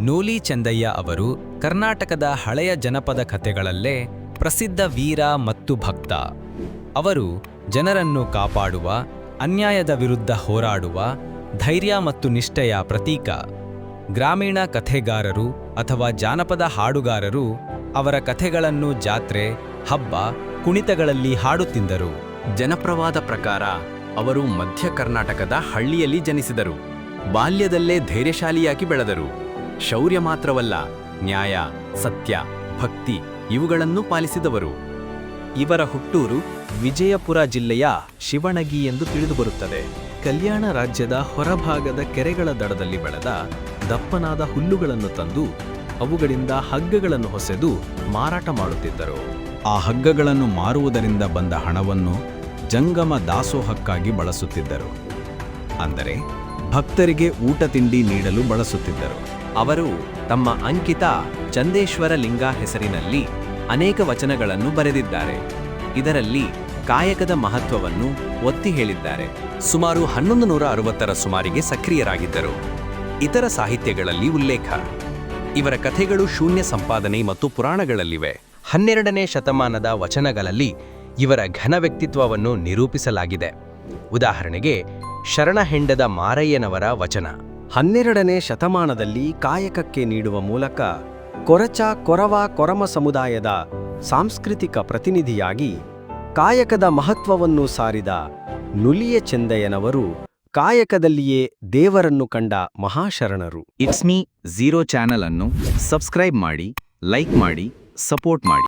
ನೂಲಿ ಚಂದಯ್ಯ ಅವರು ಕರ್ನಾಟಕದ ಹಳೆಯ ಜನಪದ ಕಥೆಗಳಲ್ಲೇ ಪ್ರಸಿದ್ಧ ವೀರ ಮತ್ತು ಭಕ್ತ. ಅವರು ಜನರನ್ನು ಕಾಪಾಡುವ, ಅನ್ಯಾಯದ ವಿರುದ್ಧ ಹೋರಾಡುವ, ಧೈರ್ಯ ಮತ್ತು ನಿಷ್ಠೆಯ ಪ್ರತೀಕ. ಗ್ರಾಮೀಣ ಕಥೆಗಾರರು ಅಥವಾ ಜಾನಪದ ಹಾಡುಗಾರರು ಅವರ ಕಥೆಗಳನ್ನು ಜಾತ್ರೆ, ಹಬ್ಬ, ಕುಣಿತಗಳಲ್ಲಿ ಹಾಡುತ್ತಿದ್ದರು ಜನಪ್ರವಾದ ಪ್ರಕಾರ ಅವರು ಮಧ್ಯ ಕರ್ನಾಟಕದ ಹಳ್ಳಿಯಲ್ಲಿ ಜನಿಸಿದರು. ಬಾಲ್ಯದಲ್ಲೇ ಧೈರ್ಯಶಾಲಿಯಾಗಿ ಬೆಳೆದರು. ಶೌರ್ಯ ಮಾತ್ರವಲ್ಲ, ನ್ಯಾಯ, ಸತ್ಯ, ಭಕ್ತಿ ಇವುಗಳನ್ನು ಪಾಲಿಸಿದವರು. ಇವರ ಹುಟ್ಟೂರು ವಿಜಯಪುರ ಜಿಲ್ಲೆಯ ಶಿವಣಗಿ ಎಂದು ತಿಳಿದುಬರುತ್ತದೆ. ಕಲ್ಯಾಣ ರಾಜ್ಯದ ಹೊರಭಾಗದ ಕೆರೆಗಳ ದಡದಲ್ಲಿ ಬೆಳೆದ ದಪ್ಪನಾದ ಹುಲ್ಲುಗಳನ್ನು ತಂದು ಅವುಗಳಿಂದ ಹಗ್ಗಗಳನ್ನು ಹೊಸೆದು ಮಾರಾಟ ಮಾಡುತ್ತಿದ್ದರು. ಆ ಹಗ್ಗಗಳನ್ನು ಮಾರುವುದರಿಂದ ಬಂದ ಹಣವನ್ನು ಜಂಗಮ ದಾಸೋಹಕ್ಕಾಗಿ ಬಳಸುತ್ತಿದ್ದರು. ಅಂದರೆ ಭಕ್ತರಿಗೆ ಊಟ ತಿಂಡಿ ನೀಡಲು ಬಳಸುತ್ತಿದ್ದರು. ಅವರು ತಮ್ಮ ಅಂಕಿತ ಚಂದೇಶ್ವರ ಲಿಂಗ ಹೆಸರಿನಲ್ಲಿ ಅನೇಕ ವಚನಗಳನ್ನು ಬರೆದಿದ್ದಾರೆ. ಇದರಲ್ಲಿ ಕಾಯಕದ ಮಹತ್ವವನ್ನು ಒತ್ತಿ ಹೇಳಿದ್ದಾರೆ. ಸುಮಾರು ಹನ್ನೊಂದು ನೂರ ಅರವತ್ತರ ಸುಮಾರಿಗೆ ಸಕ್ರಿಯರಾಗಿದ್ದರು. ಇತರ ಸಾಹಿತ್ಯಗಳಲ್ಲಿ ಉಲ್ಲೇಖ. ಇವರ ಕಥೆಗಳು ಶೂನ್ಯ ಸಂಪಾದನೆ ಮತ್ತು ಪುರಾಣಗಳಲ್ಲಿವೆ. ಹನ್ನೆರಡನೇ ಶತಮಾನದ ವಚನಗಳಲ್ಲಿ ಇವರ ಘನ ವ್ಯಕ್ತಿತ್ವವನ್ನು ನಿರೂಪಿಸಲಾಗಿದೆ. ಉದಾಹರಣೆಗೆ ಶರಣಹೆಂಡದ ಮಾರಯ್ಯನವರ ವಚನ. ಹನ್ನೆರಡನೇ ಶತಮಾನದಲ್ಲಿ ಕಾಯಕಕ್ಕೆ ನೀಡುವ ಮೂಲಕ ಕೊರಚ ಕೊರವ ಕೊರಮ ಸಮುದಾಯದ ಸಾಂಸ್ಕೃತಿಕ ಪ್ರತಿನಿಧಿಯಾಗಿ ಕಾಯಕದ ಮಹತ್ವವನ್ನು ಸಾರಿದ ನುಲಿಯ ಚಂದಯ್ಯನವರು ಕಾಯಕದಲ್ಲಿಯೇ ದೇವರನ್ನು ಕಂಡ ಮಹಾಶರಣರು. ಇಟ್ಸ್ ಮೀ ಝೀರೋ ಚಾನಲ್ ಅನ್ನು ಸಬ್ಸ್ಕ್ರೈಬ್ ಮಾಡಿ ಲೈಕ್ ಮಾಡಿ ಸಪೋರ್ಟ್ ಮಾಡಿ.